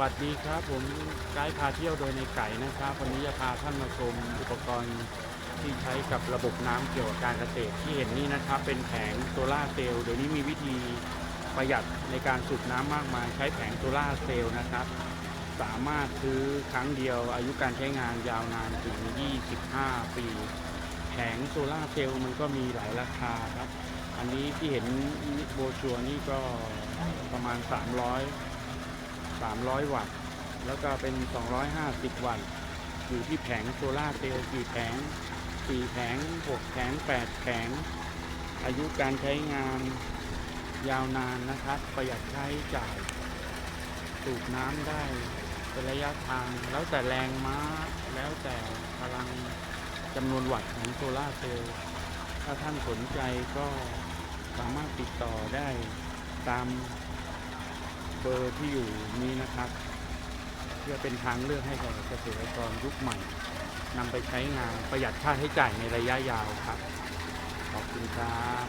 วัสดีครับผมไกด์พาเที่ยวโดยในไก่นะครับ วันนี้จะพาท่านมาชมอุปกรณ์ที่ใช้กับระบบน้ำเกี่ยวกับการเกษตรที่เห็นนี่นะครับ เป็นแผงโซล่าเซลล์เดี๋ยวนี้มีวิธีประหยัดในการสูบน้ำมากมายใช้แผงโซล่าเซลล์นะครับ สามารถซื้อครั้งเดียวอายุการใช้งานยาวนานถึง 25 ปี แผงโซล่าเซลล์มันก็มีหลายราคาครับ อันนี้ที่เห็นโบชัวร์นี่ก็ประมาณ 300 300 วัตต์ แล้วก็เป็น 250 วัตต์ อยู่ที่แผงโซลาเซลล์กี่แผง4แผง6แผง8แผง อายุการใช้งานยาวนานนะครับ ประหยัดค่าใช้จ่าย สูบน้ำได้เป็นระยะทาง แล้วแต่แรงม้า แล้วแต่พลังจำนวนวัตต์ของโซลาเซลล์ ถ้าท่านสนใจก็สามารถติดต่อได้ตาม เบอร์ที่อยู่นี้นะครับ เพื่อเป็นทางเลือกให้กับเกษตรกรยุคใหม่นำไปใช้งานประหยัดค่าใช้จ่ายในระยะยาวครับ ขอบคุณครับ